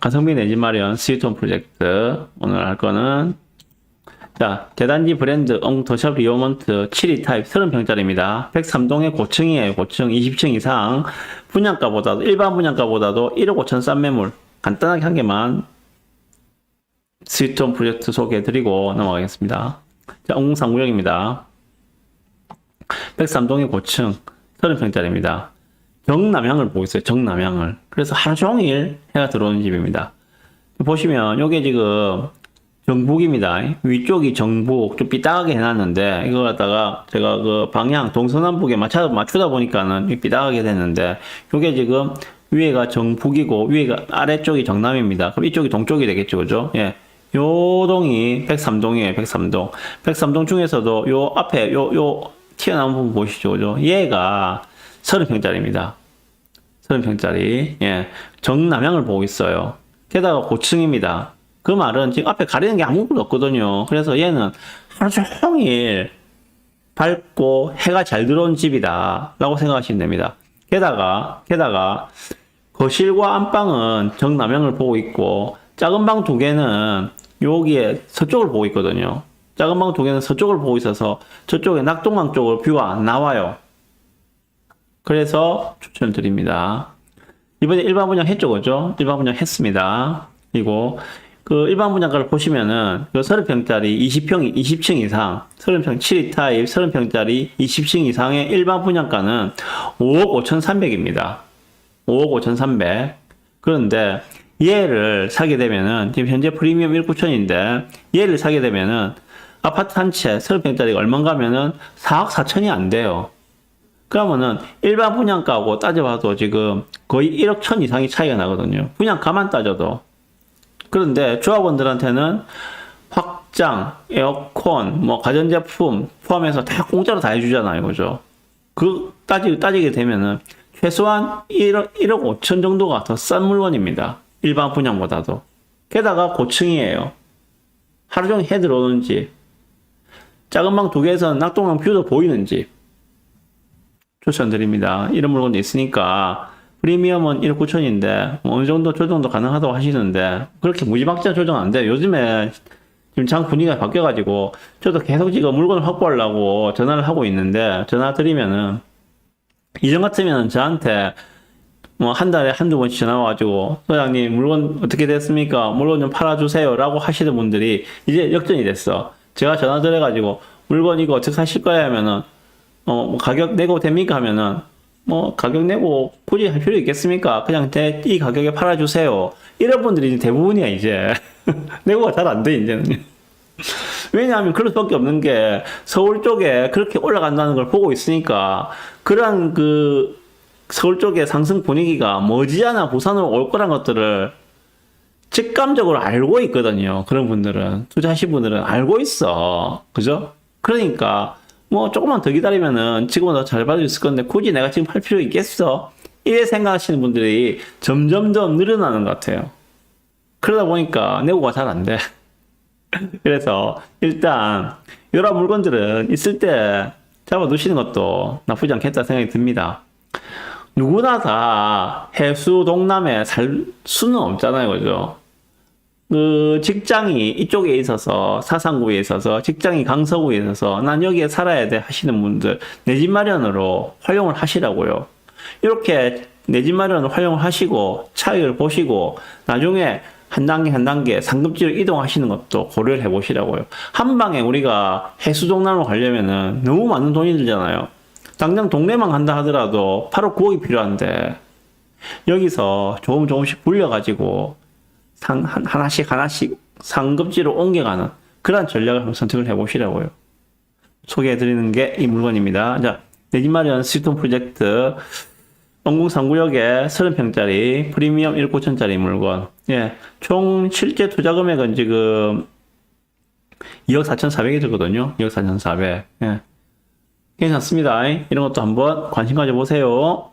가성비 내집 마련 스위트홈 프로젝트. 오늘 할 거는 자 대단지 브랜드 엉더샵 리오먼트 7위 타입 30평짜리입니다. 103동의 고층이에요. 고층 20층 이상. 분양가보다도 일반 분양가보다도 1억 5천 싼 매물. 간단하게 한 개만 스위트홈 프로젝트 소개해드리고 넘어가겠습니다. 자 엉상구역입니다. 103동의 고층 30평짜리입니다 정남향을 보고 있어요. 정남향을. 그래서 하루 종일 해가 들어오는 집입니다. 보시면 요게 지금 정북입니다. 위쪽이 정북 좀 삐딱하게 해놨는데 이거 갖다가 제가 그 방향 동서남북에 맞춰 맞추다 보니까는 이 삐딱하게 됐는데 요게 지금 위에가 정북이고 위에가 아래쪽이 정남입니다. 그럼 이쪽이 동쪽이 되겠죠, 그죠? 예. 요 동이 103동이에요, 103동. 103동 중에서도 요 앞에 요 요 튀어나온 부분 보시죠, 그죠? 얘가 30평짜리입니다. 30평짜리. 예. 정남향을 보고 있어요. 게다가 고층입니다. 그 말은 지금 앞에 가리는 게 아무것도 없거든요. 그래서 얘는 하루 종일 밝고 해가 잘 들어온 집이다. 라고 생각하시면 됩니다. 게다가, 게다가, 거실과 안방은 정남향을 보고 있고, 작은 방 두 개는 여기에 서쪽을 보고 있거든요. 작은 방 두 개는 서쪽을 보고 있어서 저쪽에 낙동강 쪽으로 뷰가 안 나와요. 그래서 추천을 드립니다. 이번에 일반 분양 했죠, 그죠? 일반 분양 했습니다. 그리고 그 일반 분양가를 보시면은 그 30평짜리 20평, 20층 이상, 30평 7위 타입 30평짜리 20층 이상의 일반 분양가는 5억 5,300입니다. 5억 5,300. 그런데 얘를 사게 되면은 지금 현재 프리미엄 1,9천인데 얘를 사게 되면은 아파트 한 채 30평짜리가 얼마인가 하면은 4억 4천이 안 돼요. 그러면은 일반 분양가하고 따져봐도 지금 거의 1억 천 이상이 차이가 나거든요. 분양가만 따져도. 그런데 조합원들한테는 확장, 에어컨, 뭐 가전제품 포함해서 다 공짜로 다 해주잖아요, 그죠? 그 따지 따지게 되면은 최소한 1억 1억 5천 정도가 더 싼 물건입니다. 일반 분양보다도. 게다가 고층이에요. 하루 종일 해 들어오는 집. 작은 방 두 개에서는 낙동강 뷰도 보이는 집. 추천드립니다. 이런 물건도 있으니까 프리미엄은 1억 9천인데 뭐 어느 정도 조정도 가능하다고 하시는데 그렇게 무지막지한 조정 안 돼요. 요즘에 지금 장 분위기가 바뀌어가지고 저도 계속 지금 물건을 확보하려고 전화를 하고 있는데 전화 드리면은 이전 같으면 저한테 뭐 한 달에 한두 번씩 전화 와가지고 소장님 물건 어떻게 됐습니까? 물건 좀 팔아주세요 라고 하시는 분들이 이제 역전이 됐어. 제가 전화 드려가지고 물건 이거 어떻게 하실 거야 하면은 어, 뭐 가격 내고 됩니까? 하면은, 뭐, 가격 내고 굳이 할 필요 있겠습니까? 그냥 대, 이 가격에 팔아주세요. 이런 분들이 대부분이야, 이제. 내고가 잘 안 돼, 이제는. 왜냐하면 그럴 수밖에 없는 게 서울 쪽에 그렇게 올라간다는 걸 보고 있으니까 그러한 그 서울 쪽의 상승 분위기가 머지않아 부산으로 올 거란 것들을 직감적으로 알고 있거든요. 그런 분들은 투자하신 분들은 알고 있어. 그죠? 그러니까 뭐 조금만 더 기다리면은 지금보다 잘 받을 수 있을 건데 굳이 내가 지금 팔 필요 있겠어? 이래 생각하시는 분들이 점점점 늘어나는 것 같아요. 그러다 보니까 내고가 잘 안 돼. 그래서 일단 이런 물건들은 있을 때 잡아 두시는 것도 나쁘지 않겠다 생각이 듭니다. 누구나 다 해수 동남에 살 수는 없잖아요, 그죠? 그 직장이 이쪽에 있어서 사상구에 있어서 직장이 강서구에 있어서 난 여기에 살아야 돼 하시는 분들 내 집 마련으로 활용을 하시라고요. 이렇게 내 집 마련을 활용을 하시고 차익을 보시고 나중에 한 단계 한 단계 상급지로 이동하시는 것도 고려를 해 보시라고요. 한 방에 우리가 해수동남으로 가려면은 너무 많은 돈이 들잖아요. 당장 동네만 간다 하더라도 8억 9억이 필요한데 여기서 조금 조금씩 불려가지고 상, 한, 하나씩 하나씩 상급지로 옮겨가는 그런 전략을 한번 선택을 해보시라고요. 소개해드리는 게 이 물건입니다. 자, 내 집 마련 스위톤 프로젝트 원궁상구역에 30평짜리 프리미엄 1 9천짜리 물건. 예, 총 실제 투자 금액은 지금 2억 4,400이 들거든요. 2억 4,400. 예. 괜찮습니다. 이런 것도 한번 관심 가져보세요.